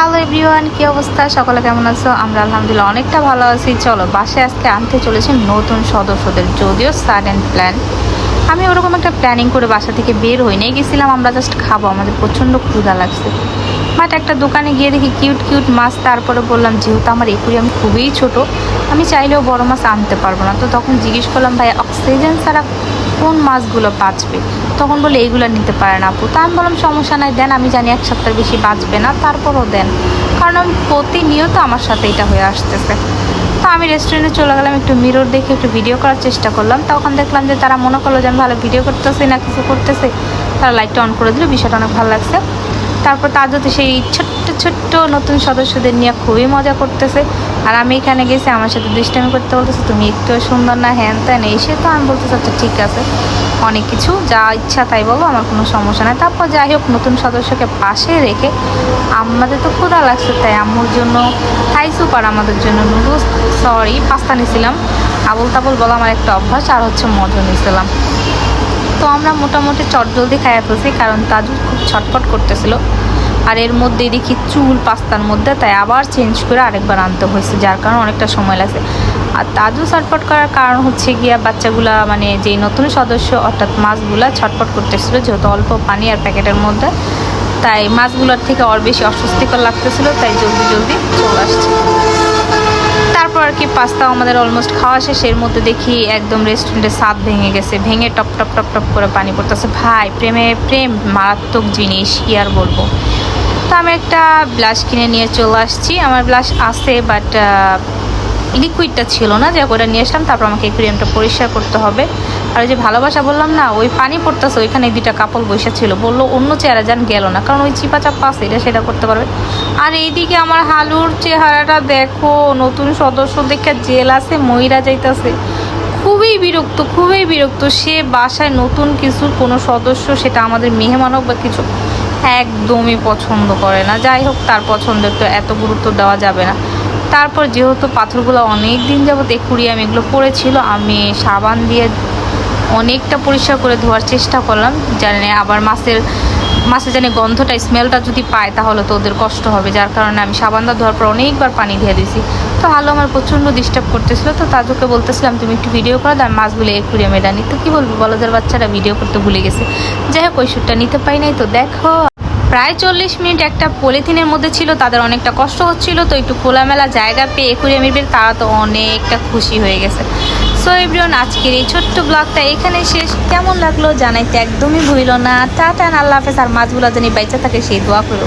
Hello everyone, কি অবস্থা? সকলে কেমন আছো? আমরা আলহামদুলিল্লাহ অনেকটা ভালো আছি। চলো, বাসে আজকে আনতে চলেছি নতুন সদস্যদের, যদিও সাডেন প্ল্যান আমি ওরকম একটা প্ল্যানিং করে বাসা থেকে বের হই নিয়ে গেছিলাম, আমরা জাস্ট খাব। আমাদের প্রচণ্ড ক্ষুধা লাগছে। বাট একটা দোকানে গিয়ে দেখি কিউট কিউট মাছ, তারপরে বললাম, যেহেতু আমার একুরিয়াম খুবই ছোট, আমি চাইলেও বড় মাছ আনতে পারব না। তো তখন জিজ্ঞেস করলাম, ভাই অক্সিজেন ছাড়া কোন মাছগুলো বাঁচবে? তখন বলে, এইগুলো নিতে পারে না আপু। তা আমি বললাম, সমস্যা নাই, দেন। আমি জানি এক সপ্তাহের বেশি বাঁচবে না, তারপরও দেন। কারণ আমি প্রতিনিয়ত আমার সাথে এটা হয়ে আসতেছে। তো আমি রেস্টুরেন্টে চলে গেলাম, একটু মিরর দেখে একটু ভিডিও করার চেষ্টা করলাম। তখন দেখলাম যে তারা মনে করল যে আমি ভালো ভিডিও করতেছে না কিছু করতেছে। তারা লাইটটা অন করে দিল, বিষয়টা অনেক ভালো লাগছে। তারপর তার সেই ছোট্ট ছোট্ট নতুন সদস্যদের নিয়ে খুবই মজা করতেছে। আর আমি এখানে গেছি, আমার সাথে দুষ্টামি করতে বলতেছে, তুমি একটু সুন্দর না, হ্যান ত্যান। এসে তো আমি বলতেছি আচ্ছা ঠিক আছে, অনেক কিছু, যা ইচ্ছা তাই বলো, আমার কোনো সমস্যা নাই। তারপর যাই হোক, নতুন সদস্যকে পাশে রেখে আমাদের তো ক্ষুধা লাগছে তাই আম্মুর জন্য থাই সুপার আমাদের জন্য নুডলস সরি পাস্তা নিয়েছিলাম আবল তাবল বলা আমার একটা অভ্যাস, আর হচ্ছে মজা নিয়েছিলাম তো আমরা মোটামুটি চটজলদি খাইয়া ফেলছি, কারণ তাজু খুব ছটফট করতেছিল। আর এর মধ্যে দেখি চুল পাস্তার মধ্যে, তাই আবার চেঞ্জ করে আরেকবার আনতে হয়েছে, যার কারণে অনেকটা সময় লাগছে। আর তাজু ছটফট করার কারণ হচ্ছে গিয়া বাচ্চাগুলা মানে যে নতুন সদস্য, অর্থাৎ মাছগুলা ছটফট করতেছিল, যেহেতু অল্প পানি আর প্যাকেটের মধ্যে, তাই মাছগুলোর থেকে আর বেশি অস্বস্তিকর লাগতেছিল, তাই জলদি জলদি চলে আসছে। তারপর আর কি পাস্তাও আমাদের অলমোস্ট খাওয়া শেষ, এর মধ্যে দেখি একদম রেস্টুরেন্টের স্বাদ ভেঙে গেছে, ভেঙে টপ টপ টপ টপ করে পানি পড়তেছে। ভাই, প্রেমে, প্রেম, মারাত্মক জিনিস, কি আর বলব? তো আমি একটা ব্লাশ কিনে নিয়ে চলে আসছি। আমার ব্লাশ আছে বাট লিকুইডটা ছিল না, যে ওটা নিয়ে আসলাম, তারপর আমাকে ক্রিমটা পরিষ্কার করতে হবে। আর যে ভালোবাসা বললাম না, ওই পানি পড়তেছে, ওইখানে দুইটা কাপড় বসে ছিল। বলল, অন্য চেহারা যান গেল না। কারণ ওই চিপা চাপা আছে, এটা সেটা করতে পারবে। আর এইদিকে আমার হালুর চেহারাটা দেখো, নতুন সদস্য দেখে জেল আছে ময়রা যাইতেছে। খুবই বিরক্ত খুবই বিরক্ত। সে বাসায় নতুন কিছু কোনো সদস্য, সেটা আমাদের মেহমান হোক বা কিছু একদমই পছন্দ করে না। যাই হোক, তার পছন্দের তো এত গুরুত্ব দেওয়া যাবে না। তারপর যেহেতু পাথরগুলো অনেক দিন যাবত আমি এগুলো পড়েছিল, আমি সাবান দিয়ে অনেকটা পরিষ্কার করে ধোয়ার চেষ্টা করলাম। জানি আবার মাছের মাছের জানি গন্ধটা স্মেলটা যদি পায় তাহলে তো ওদের কষ্ট হবে। যার কারণে আমি সাবানটা ধোয়ার পর অনেকবার পানি দিয়ে দিয়েছি। তো আলো আমার প্রচণ্ড ডিস্টার্ব করতেছিল, তো তাজুকে বলতেছিলাম, তুমি একটু ভিডিও করো আর মাছগুলো একুরিয়ামে ডানি তো কী বলব, বলদের বাচ্চারা ভিডিও করতে ভুলে গেছে। যাই হোক, ওই শ্যুটটা নিতে পাই নাই। তো দেখো, প্রায় চল্লিশ মিনিট একটা পলিথিনের মধ্যে ছিল, তাদের অনেকটা কষ্ট হচ্ছিল, তো একটু খোলামেলা জায়গা পেয়ে একুরিয়ামের বের তারা তো অনেকটা খুশি হয়ে গেছে। সো এভরিওন আজকের এই ছোট্ট ব্লগটা এখানে শেষ। কেমন লাগল জানাইতে একদমই ভুলো না। টাটা, আল্লাহ হাফেজ। আর মাছগুলো জানি বাইচা থাকে, সেই দোয়া করো।